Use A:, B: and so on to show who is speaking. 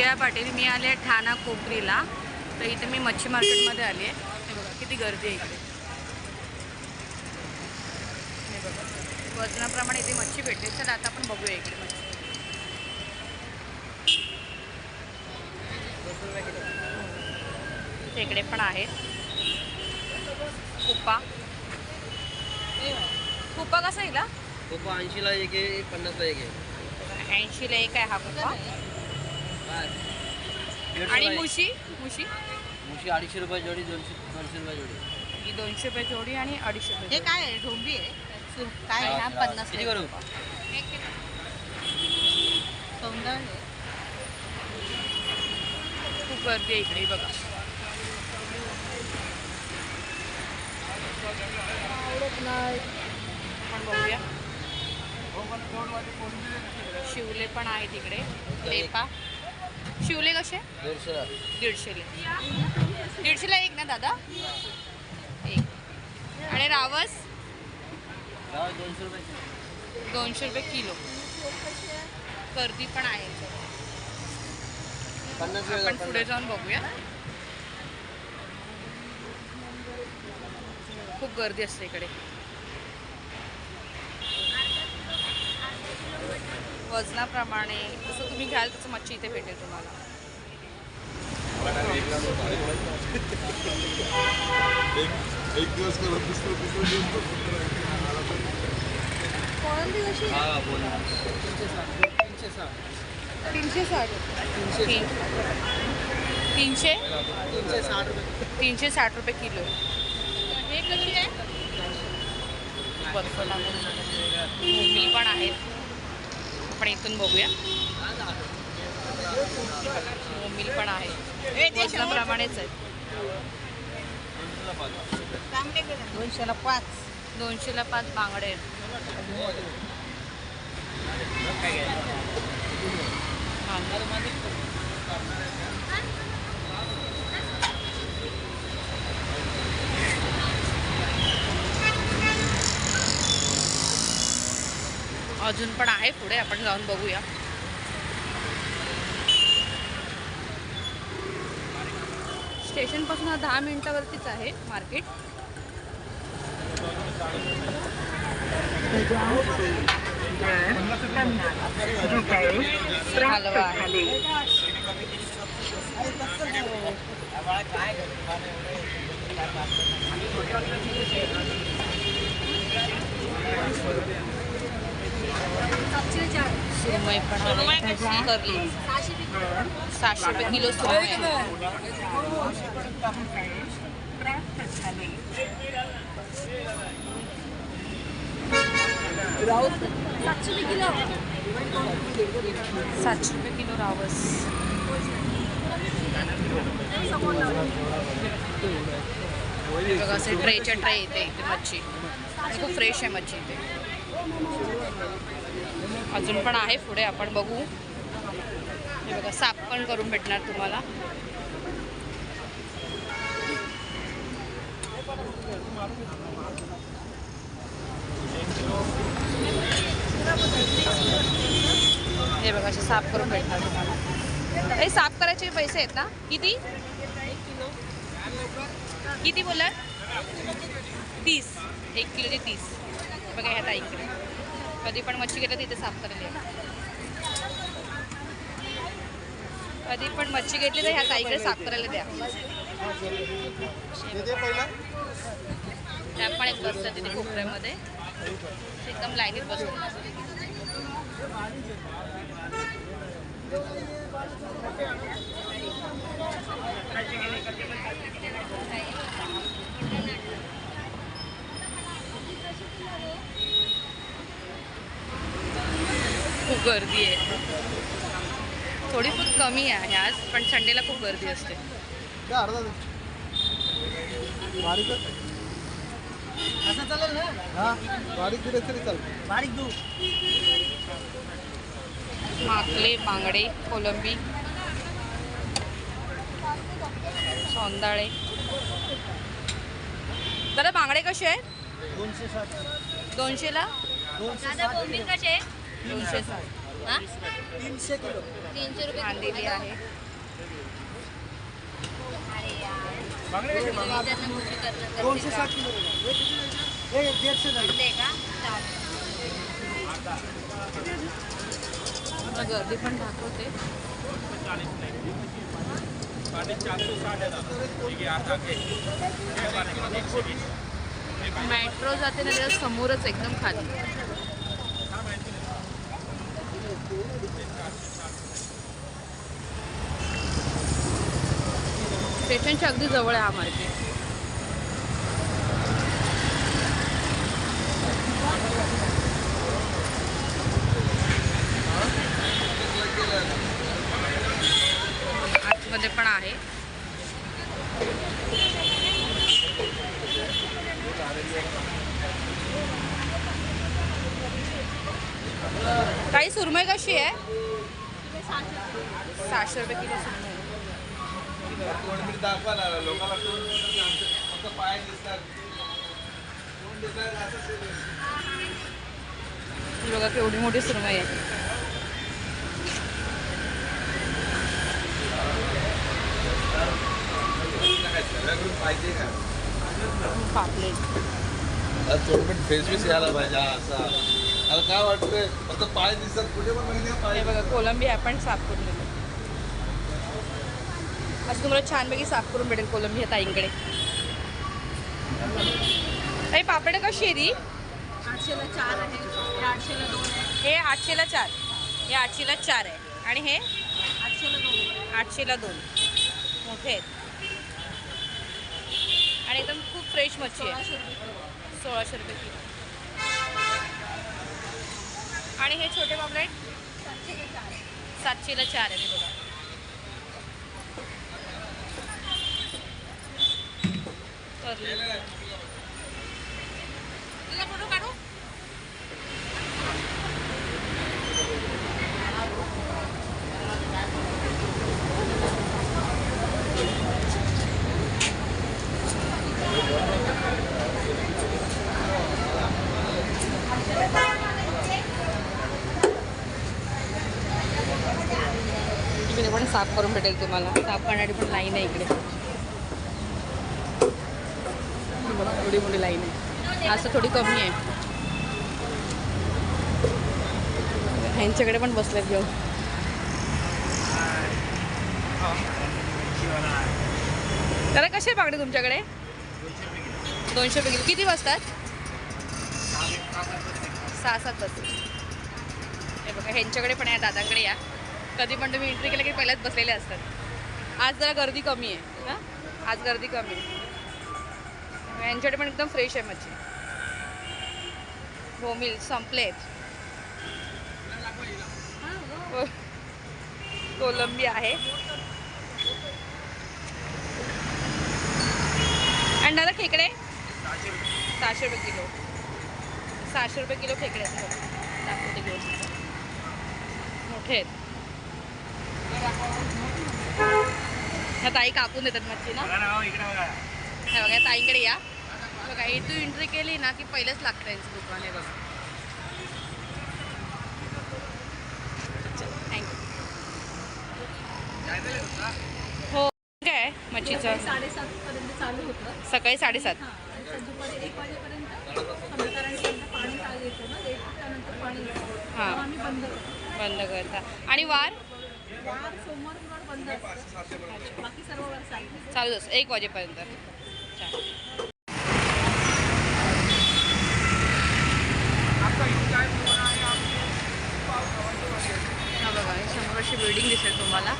A: प्रिया पाटील मी आले ठाणा कोपरीला तर इथे मी मच्छी मार्केटमध्ये आली आहे. हे बघा किती गर्दी आहे इकडे. हे बघा वजनाप्रमाणे इथे मच्छी भेटते चला आता आपण बघूया इकडे मच्छी. इकडे पण आहेत कुप्पा कुप्पा कसा येईल
B: ऐंशीला एक आहे पन्नासला एक आहे.
A: ऐंशीला एक आहे हा कुप्पा आणि. मुशी? मुशी?
B: मुशी अडीचशे रुपये जोडी दोनशे दोनशे रुपये जोडी.
A: ही दोनशे रुपये जोडी आणि अडीचशे रुपये
C: हे
A: जोडी.
C: काय आहे? ढोंबी आहे? सुर- काय आहे? हा, पन्नास
B: किती करू?
C: सौंदर्य. आहे.
A: खूप गर्दी आहे इकडे. बघा. आपण बघूया. शिवले पण आहेत इकडे. लेपा. शिवले कसे?
B: दीडशेला
A: दीडशेला एक ना दादा? एक. आणि रावस?
B: दोनशे रुपये
A: दोनशे रुपये किलो. गर्दी पण आहे. आपण पुढे जाऊन बघूया. खूप गर्दी असते इकडे. वजनाप्रमाणे जसं तुम्ही घ्याल तसं मच्छी इथे भेटेल तुम्हाला.
D: एक एक दिवस करत दुसरं दुसरं दिवस
B: हा बोल.
A: तीनशे साठ. तीन तीनशे?
B: तीनशे साठ रुपये
A: तीनशे साठ रुपये किलो. हे कशी आहे? बर्फ लागून मोमी पण आहेत आपण इथून बघूया. मोमील पण आहे. वजनाप्रमाणेच आहे.
C: दोनशेला पाच.
A: दोनशेला पाच बांगडे. आहेत अजून पण आहे पुढे आपण जाऊन बघूया. स्टेशनपासून दहा मिनिटावरतीच आहे मार्केट हलवा आहे. सुरमई पण आहे करली? सहाशे रुपये किलो सुरमई. आहे सातशे रुपये किलो रावस. बघा असे ट्रेच्या ट्रे येते इथे मच्छी. खूप फ्रेश आहे मच्छी इथे. अजून पण आहे पुढे आपण बघू. हे बघा साप पण करून भेटणार तुम्हाला. हे बघा असे साफ करून भेटणार तुम्हाला. हे साफ करायचे पैसे आहेत ना? किती? किती बोला तीस. एक किलोचे तीस. बघा ह्या ताईकडे कधी पण मच्छी घेतलं तिथे साफ करायला. कधी पण मच्छी घेतली तर ह्या ताईकडे साफ करायला द्या. त्या पण एक बसतात तिथे कोपऱ्यामध्ये. एकदम लाईनीत बसतात. खूप गर्दी आहे. थोडी खूप कमी आहे आज पण संडेला खूप गर्दी असते.
B: असं चालेल ना?
D: हा बारीक दिले तरी चालतं
B: बारीक दू
A: माकले बांगडे कोलंबी सौंदाळे. दादा बांगडे कसे आहेत?
B: दोनशे साठ.
A: दोनशेला?
B: दोनशे
A: दादा बोंबील कसे दोनशे साठ. हा?
C: तीनशे किलो.
A: तीनशे रुपये कांदेली आहे.
C: दोनशे साठ किलो हे दीडशे झाले
A: आता गर्दी पण दाखवते. मेट्रो जाते ना त्याच्या समोरच एकदम खाली. स्टेशनच्या अगदी जवळ आहे हा मार्केट आतमध्ये पण आहे. काही सुरमई कशी आहे? सहाशे रुपये किलो सुरमई.
D: कोणतरी दाखवा ना लोकांना कोण फक्त पाय दिसतात. कोण दिसतात असं
A: बघा केवढी मोठी सुरमई आहे. पापलेट
D: फेस बीस यायला पाहिजे असा. आता काय वाटतंय? फक्त पाय दिसतात कुठे पण माहिती
A: बघा कोलंबी आपण साफ करून असं तुम्हाला छानपैकी साफ करून भेटेल कोलंबी ह्या ताईंकडे. ताई पापड कशी आहे ती?
C: आठशेला चार आहे. हे आठशेला दोन आहे.
A: हे आठशेला चार. हे आठशेला चार आहे. आणि हे?
C: आठशेला दोन
A: आठशेला दोन. मोठे आहेत. आणि एकदम खूप फ्रेश मच्छी आहे.
C: सोळाशे रुपये किलो.
A: आणि हे छोटे पापलेट
C: सातशेला चार आहे.
A: सातशेला चार आहे बघा. इकडे पण साफ करून भेटेल तुम्हाला साफ करण्यासाठी पण लाईन आहे इकडे ही बघा, एवढी मोठी लाईन आहे. असं थोडी कमी आहे. ह्यांच्याकडे पण बसल्यात घेऊन. त्याला कसे पाकडे तुमच्याकडे? दोनशे रुपये किलो किती वाजतात सहा सात वाजता हे बघा ह्यांच्याकडे पण या दादांकडे या. कधी पण तुम्ही एंट्री केलं की पहिल्याच बसलेले असतात. आज जरा गर्दी कमी आहे हां? आज गर्दी कमी आहे. यांच्याकडे पण एकदम फ्रेश आहे मच्छी. हो, बोमिल संपलेत को- हो. कोलंबी आहे. आणि दादा खेकडे? सहाशे रुपये किलो. सहाशे रुपये किलो खेकडे आहेत. दाखवते मोठे आहेत. ह्या ताई कापून देतात मच्छी ना? हे बघा ताईंकडे या. बघा इथून एंट्री केली ना की पहिलेच लागतं यांचं दुकान आहे बघा. हो काय मच्छीचं. सकाळी साडेसात.
C: हां बंद
A: हां.
C: करतो.
A: आणि वार?
C: वार सोमवार चालू
A: एक वाजेपर्यंत. हा बघा समोर अशी बिल्डिंग दिसेल तुम्हाला